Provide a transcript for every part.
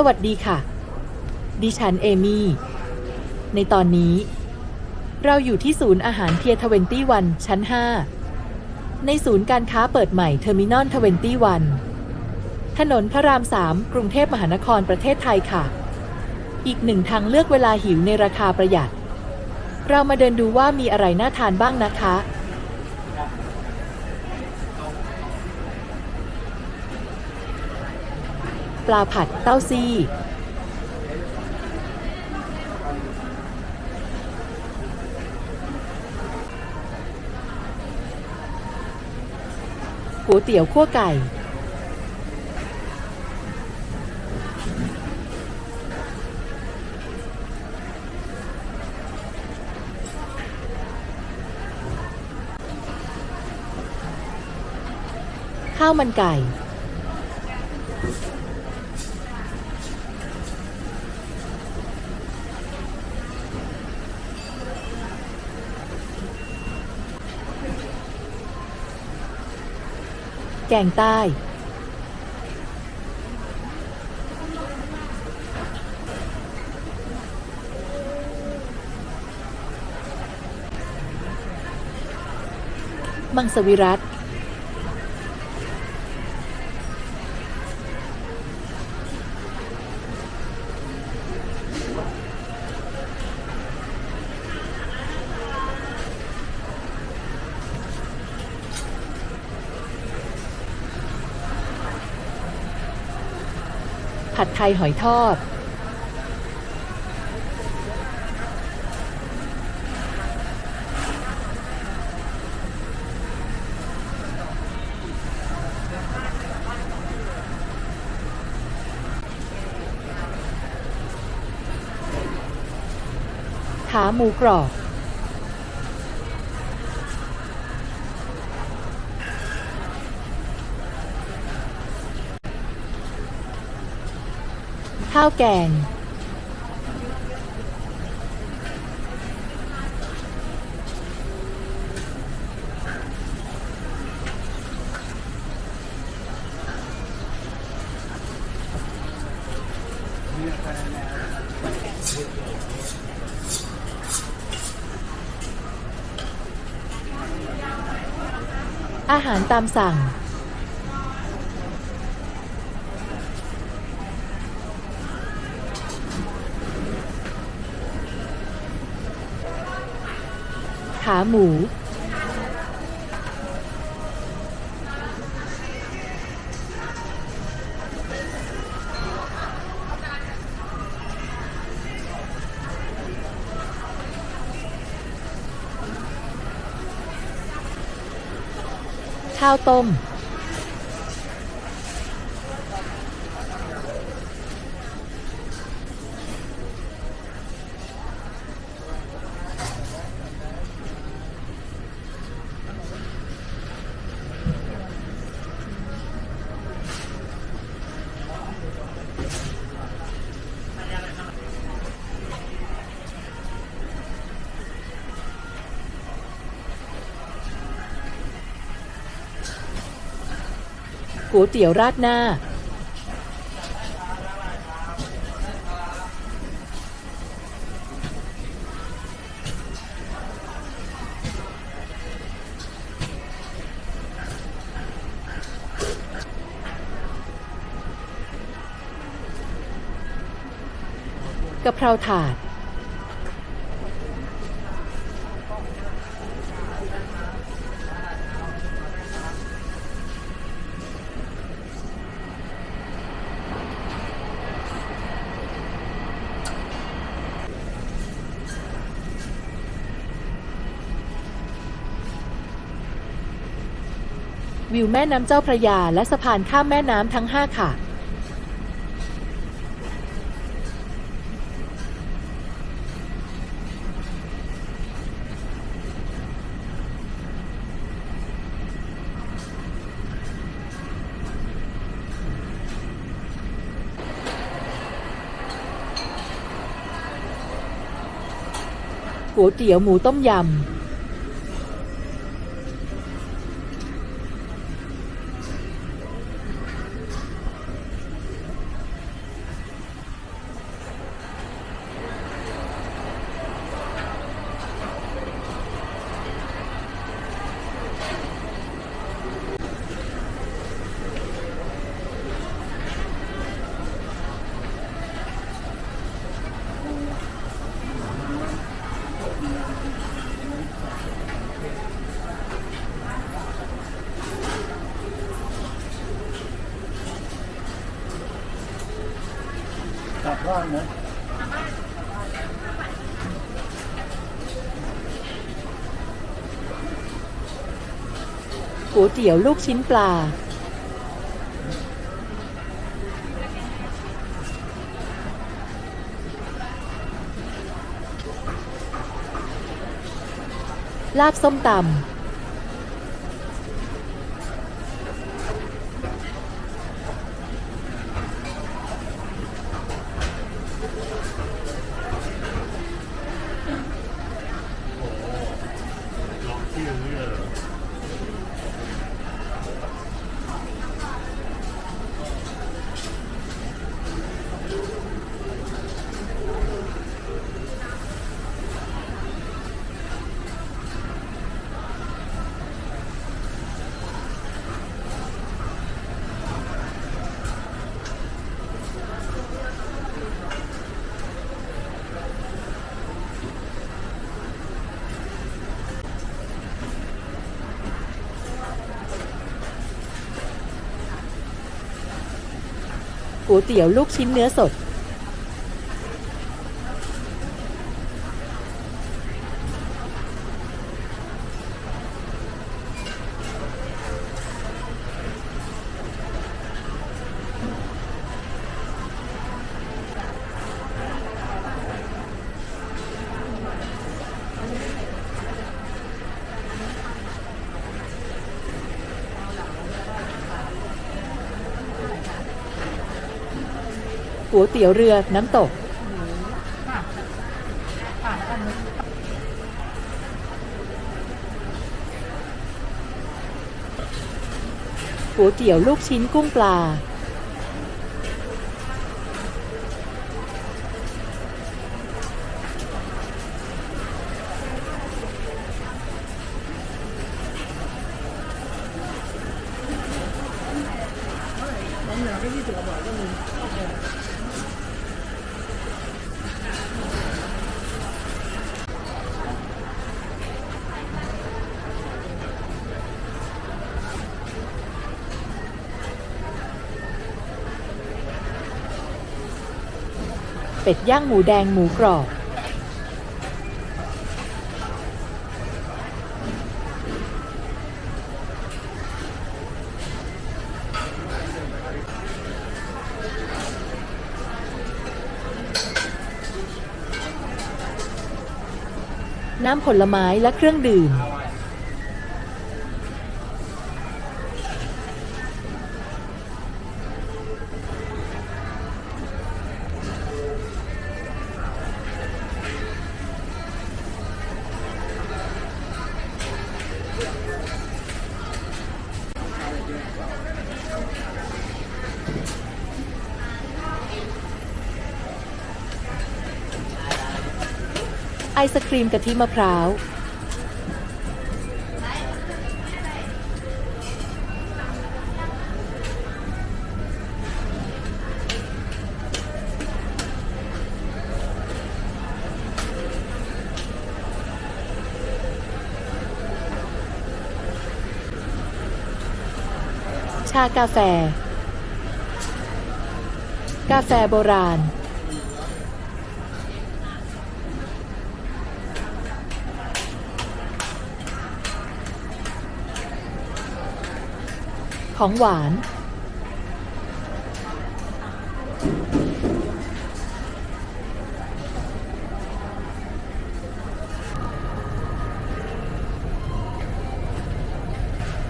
สวัสดีค่ะ ดิฉันเอมี่ ในตอนนี้ เราอยู่ที่ศูนย์อาหารเพียทเวนตี้วันชั้น 5 ในศูนย์การค้าเปิดใหม่เทอร์มินอลทเวนตี้วันถนนพระราม3กรุงเทพมหานครประเทศไทยค่ะ อีกหนึ่งทางเลือกเวลาหิวในราคาประหยัด เรามาเดินดูว่ามีอะไรน่าทานบ้างนะคะ ปลาผัดเต้าซี่ ก๋วยเตี๋ยวขั้วไก่ ข้าวมันไก่ แกงใต้ มังสวิรัต ผัดไทยหอยทอด ขาหมูกรอบ ข้าวแกง อาหารตามสั่ง ขาหมู ข้าวต้ม ก๋วยเตี๋ยวราดหน้า กะเพราถาด วิวแม่น้ำเจ้าพระยาและสะพานข้ามแม่น้ำทั้ง 5 ค่ะ ก๋วยเตี๋ยวหมูต้มยำ บ้านนะก๋วยเตี๋ยวลูกชิ้นปลา ลาบส้มตำ ก๋วยเตี๋ยวลูกชิ้นเนื้อสด ก๋วยเตี๋ยวเรือน้ำตก ก๋วยเตี๋ยวลูกชิ้นกุ้งปลา เป็ดย่างหมูแดงหมูกรอบ น้ำผลไม้และเครื่องดื่ม ไอศครีมกะทิมะพร้าว ชากาแฟ กาแฟโบราณ ของหวาน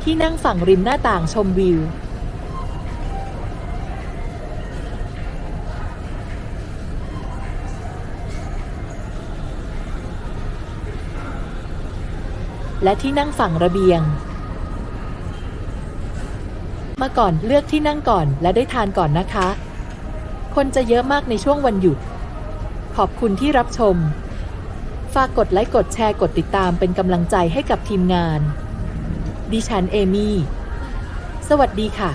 ที่นั่งฝั่งริมหน้าต่างชมวิวและที่นั่งฝั่งระเบียง มาก่อนเลือกที่นั่งก่อนและได้ทานก่อนนะคะ คนจะเยอะมากในช่วงวันหยุด ขอบคุณที่รับชม ฝากกดไลค์กดแชร์กดติดตามเป็นกำลังใจให้กับทีมงาน ดิฉันเอมี่ สวัสดีค่ะ